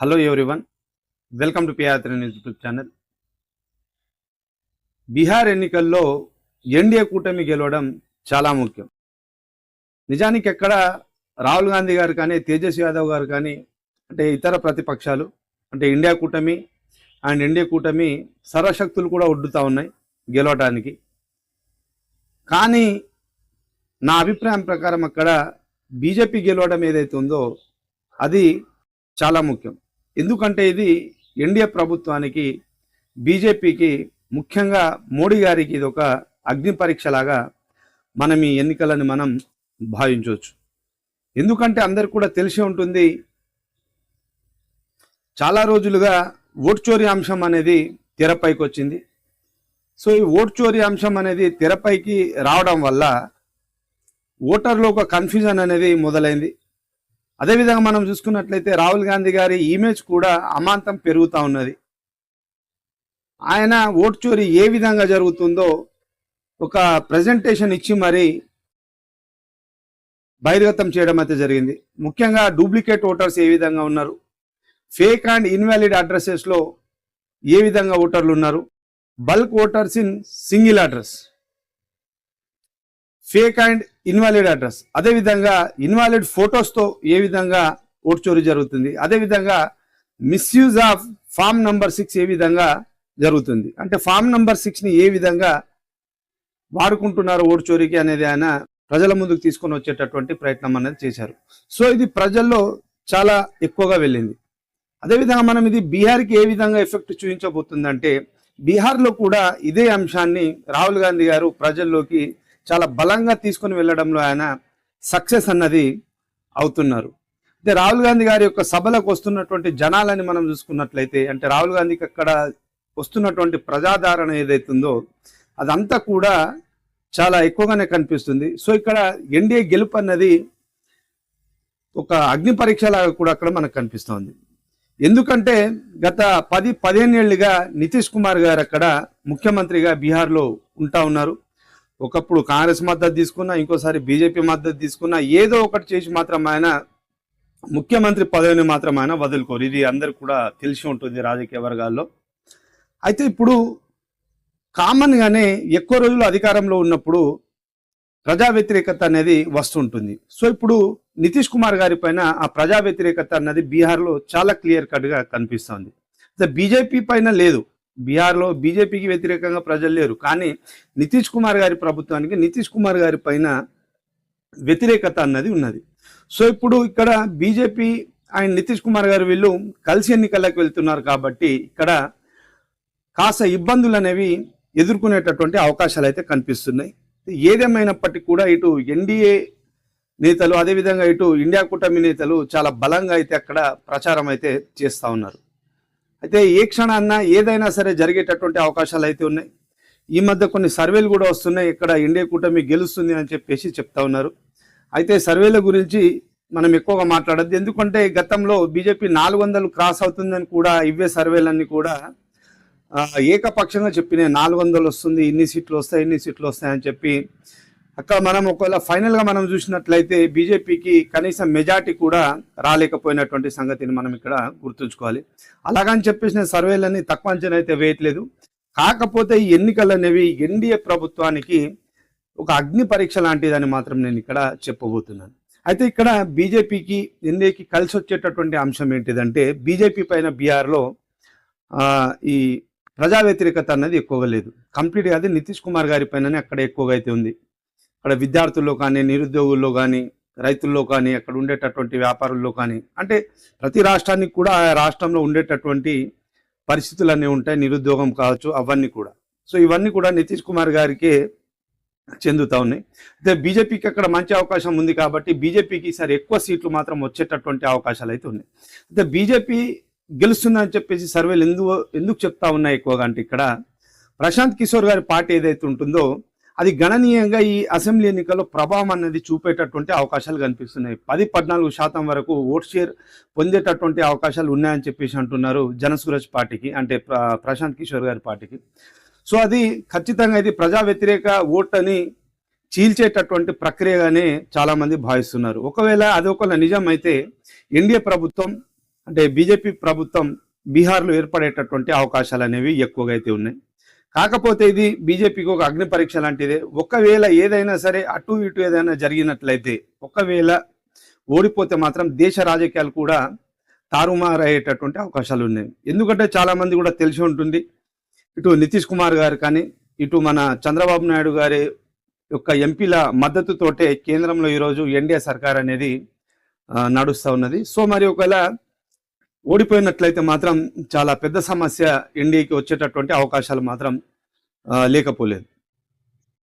Hello everyone welcome to పియాత్ర news YouTube channel Bihar ఎన్నికల్లో NDA కూటమి గెలవడం చాలా ముఖ్యం. నిజానికి ఎక్కడ రాహుల్ గాంధీ గారు కానీ తేజస్వి యాదవ్ గారు కానీ అంటే ఇతర ప్రతిపక్షాలు అంటే ఇండియా కూటమి అండ్ ఎన్డీఏ కూటమి సర్వశక్తులు కూడా ఒడ్డుతూ ఉన్నాయి గెలవటానికి. కానీ నా అభిప్రాయం ప్రకారం అక్కడ బీజేపీ గెలవడం ఏదైతే ఉందో అది చాలా ముఖ్యం. ఎందుకంటే ఇది ఎన్డీఏ ప్రభుత్వానికి బీజేపీకి ముఖ్యంగా మోడీ గారికి ఇది ఒక అగ్ని పరీక్షలాగా మనం ఈ ఎన్నికలను మనం భావించవచ్చు. ఎందుకంటే అందరికి కూడా తెలిసి ఉంటుంది చాలా రోజులుగా ఓటు చోరీ అంశం అనేది తెరపైకి వచ్చింది. సో ఈ ఓటు చోరీ అంశం అనేది తెరపైకి రావడం వల్ల ఓటర్లో ఒక కన్ఫ్యూజన్ అనేది మొదలైంది. అదేవిధంగా మనం చూసుకున్నట్లయితే రాహుల్ గాంధీ గారి ఇమేజ్ కూడా అమాంతం పెరుగుతూ ఉన్నది. ఆయన ఓటు చోరీ ఏ విధంగా జరుగుతుందో ఒక ప్రజెంటేషన్ ఇచ్చి మరి బహిర్గతం చేయడం అయితే జరిగింది. ముఖ్యంగా డూప్లికేట్ ఓటర్స్ ఏ విధంగా ఉన్నారు? ఫేక్ అండ్ ఇన్వాలిడ్ అడ్రసెస్లో ఏ విధంగా ఓటర్లు ఉన్నారు? Bulk voters in single address fake and invalid address. అదేవిధంగా ఇన్వాలిడ్ ఫొటోస్తో ఏ విధంగా ఓటు చోరీ జరుగుతుంది అదేవిధంగా misuse of form number six ఏ విధంగా జరుగుతుంది. అంటే ఫామ్ నంబర్ సిక్స్ని ఏ విధంగా వాడుకుంటున్నారు ఓటు చోరీకి అనేది ఆయన ప్రజల ముందుకు తీసుకొని వచ్చేటటువంటి ప్రయత్నం అనేది చేశారు. సో ఇది ప్రజల్లో చాలా ఎక్కువగా వెళ్ళింది. అదేవిధంగా మనం ఇది బీహార్కి ఏ విధంగా ఎఫెక్ట్ చూపించబోతుందంటే బీహార్లో కూడా ఇదే అంశాన్ని రాహుల్ గాంధీ గారు ప్రజల్లోకి చాలా బలంగా తీసుకొని వెళ్ళడంలో ఆయన సక్సెస్ అన్నది అవుతున్నారు. అయితే రాహుల్ గాంధీ గారి యొక్క సభలకు వస్తున్నటువంటి జనాలని మనం చూసుకున్నట్లయితే అంటే రాహుల్ గాంధీకి అక్కడ వస్తున్నటువంటి ప్రజాదరణ ఏదైతుందో అదంతా కూడా చాలా ఎక్కువగానే కనిపిస్తుంది. సో ఇక్కడ ఎన్డీఏ గెలుపు అన్నది ఒక అగ్ని పరీక్ష లాగా కూడా అక్కడ మనకు కనిపిస్తోంది. ఎందుకంటే గత పది పదిహేను ఏళ్ళుగా నితీష్ కుమార్ గారు అక్కడ ముఖ్యమంత్రిగా బీహార్లో ఉంటా ఉన్నారు. ఒకప్పుడు కాంగ్రెస్ మద్దతు తీసుకున్నా ఇంకోసారి బీజేపీ మద్దతు తీసుకున్నా ఏదో ఒకటి చేసి మాత్రం ఆయన ముఖ్యమంత్రి పదవిని మాత్రం ఆయన వదులుకోరు. ఇది అందరికి కూడా తెలిసి ఉంటుంది రాజకీయ వర్గాల్లో. అయితే ఇప్పుడు కామన్గానే ఎక్కువ రోజులు అధికారంలో ఉన్నప్పుడు ప్రజా వ్యతిరేకత అనేది వస్తుంటుంది. సో ఇప్పుడు నితీష్ కుమార్ గారి పైన ఆ ప్రజా వ్యతిరేకత అన్నది బీహార్లో చాలా క్లియర్ కట్గా కనిపిస్తోంది. బీజేపీ పైన లేదు. బీహార్లో బీజేపీకి వ్యతిరేకంగా ప్రజలు లేరు. కానీ నితీష్ కుమార్ గారి ప్రభుత్వానికి నితీష్ కుమార్ గారి పైన వ్యతిరేకత అన్నది ఉన్నది. సో ఇప్పుడు ఇక్కడ బీజేపీ ఆయన నితీష్ కుమార్ గారు వీళ్ళు కలిసి ఎన్నికలకు వెళ్తున్నారు కాబట్టి ఇక్కడ కాస్త ఇబ్బందులు అనేవి ఎదుర్కొనేటటువంటి అవకాశాలు అయితే కనిపిస్తున్నాయి. ఏదేమైనప్పటికీ కూడా ఇటు ఎన్డీఏ నేతలు అదేవిధంగా ఇటు ఇండియా కూటమి నేతలు చాలా బలంగా అయితే అక్కడ ప్రచారం అయితే చేస్తూ ఉన్నారు. అయితే ఏ క్షణాన్న ఏదైనా సరే జరిగేటటువంటి అవకాశాలు అయితే ఉన్నాయి. ఈ మధ్య కొన్ని సర్వేలు కూడా వస్తున్నాయి. ఇక్కడ ఇండియా కూటమి గెలుస్తుంది అని చెప్పేసి చెప్తా ఉన్నారు. అయితే సర్వేల గురించి మనం ఎక్కువగా మాట్లాడద్దు. ఎందుకంటే గతంలో బీజేపీ నాలుగు వందలు క్రాస్ అవుతుందని కూడా ఇవే సర్వేలన్నీ కూడా ఏకపక్షంగా చెప్పినాయి. నాలుగు వందలు వస్తుంది ఇన్ని సీట్లు వస్తాయి ఇన్ని సీట్లు వస్తాయని చెప్పి అక్కడ మనం ఒకవేళ ఫైనల్గా మనం చూసినట్లయితే బీజేపీకి కనీసం మెజార్టీ కూడా రాలేకపోయినటువంటి సంగతిని మనం ఇక్కడ గుర్తుంచుకోవాలి. అలాగని చెప్పేసిన సర్వేలన్నీ తక్కువ అంచనా అయితే వేయట్లేదు. కాకపోతే ఈ ఎన్నికలు అనేవి ఎన్డీఏ ప్రభుత్వానికి ఒక అగ్ని పరీక్ష లాంటిదని మాత్రం నేను ఇక్కడ చెప్పబోతున్నాను. అయితే ఇక్కడ బీజేపీకి ఎన్డీఏకి కలిసి వచ్చేటటువంటి అంశం ఏంటిదంటే బీజేపీ పైన బీఆర్లో ఈ ప్రజా వ్యతిరేకత అన్నది ఎక్కువగా లేదు. కంప్లీట్గా అది నితీష్ కుమార్ గారి పైననే అక్కడ ఎక్కువగా అయితే ఉంది. అక్కడ విద్యార్థుల్లో కానీ నిరుద్యోగుల్లో కానీ రైతుల్లో కానీ అక్కడ ఉండేటటువంటి వ్యాపారుల్లో కానీ అంటే ప్రతి రాష్ట్రానికి కూడా ఆ రాష్ట్రంలో ఉండేటటువంటి పరిస్థితులు అన్నీ ఉంటాయి. నిరుద్యోగం కావచ్చు అవన్నీ కూడా. సో ఇవన్నీ కూడా నితీష్ కుమార్ గారికి చెందుతా ఉన్నాయి. అయితే బీజేపీకి అక్కడ మంచి అవకాశం ఉంది కాబట్టి బీజేపీకి ఈసారి ఎక్కువ సీట్లు మాత్రం వచ్చేటటువంటి అవకాశాలు అయితే ఉన్నాయి. అయితే బీజేపీ గెలుస్తుందని చెప్పేసి సర్వేలు ఎందుకు ఎందుకు చెప్తా ఉన్నాయి ఎక్కువగా అంటే ఇక్కడ ప్రశాంత్ కిషోర్ గారి పార్టీ ఏదైతే ఉంటుందో అది గణనీయంగా ఈ అసెంబ్లీ ఎన్నికల్లో ప్రభావం అనేది చూపేటటువంటి అవకాశాలు కనిపిస్తున్నాయి. పది పద్నాలుగు శాతం వరకు ఓట్ షేర్ పొందేటటువంటి అవకాశాలు ఉన్నాయని చెప్పేసి అంటున్నారు జనసూరజ్ పార్టీకి అంటే ప్ర- ప్రశాంత్ కిషోర్ గారి పార్టీకి. సో అది ఖచ్చితంగా ఇది ప్రజా వ్యతిరేక ఓట్ అని చీల్చేటటువంటి ప్రక్రియగానే చాలామంది భావిస్తున్నారు. ఒకవేళ అది ఒకవేళ నిజమైతే ఎన్డీఏ ప్రభుత్వం అంటే బీజేపీ ప్రభుత్వం బీహార్లో ఏర్పడేటటువంటి అవకాశాలు అనేవి ఎక్కువగా అయితే ఉన్నాయి. కాకపోతే ఇది బీజేపీకి ఒక అగ్ని పరీక్ష లాంటిదే. ఒకవేళ ఏదైనా సరే అటు ఇటు ఏదైనా జరిగినట్లయితే ఒకవేళ ఓడిపోతే మాత్రం దేశ రాజకీయాలు కూడా తారుమారయ్యేటటువంటి అవకాశాలు ఉన్నాయి. ఎందుకంటే చాలామంది కూడా తెలిసి ఉంటుంది ఇటు నితీష్ కుమార్ గారు కానీ ఇటు మన చంద్రబాబు నాయుడు గారి యొక్క ఎంపీల మద్దతుతోటే కేంద్రంలో ఈరోజు ఎన్డీఏ సర్కార్ అనేది నడుస్తూ ఉన్నది. సో మరి ఒకవేళ ఓడిపోయినట్లయితే మాత్రం చాలా పెద్ద సమస్య ఎన్డీఏకి వచ్చేటటువంటి అవకాశాలు మాత్రం లేకపోలేదు.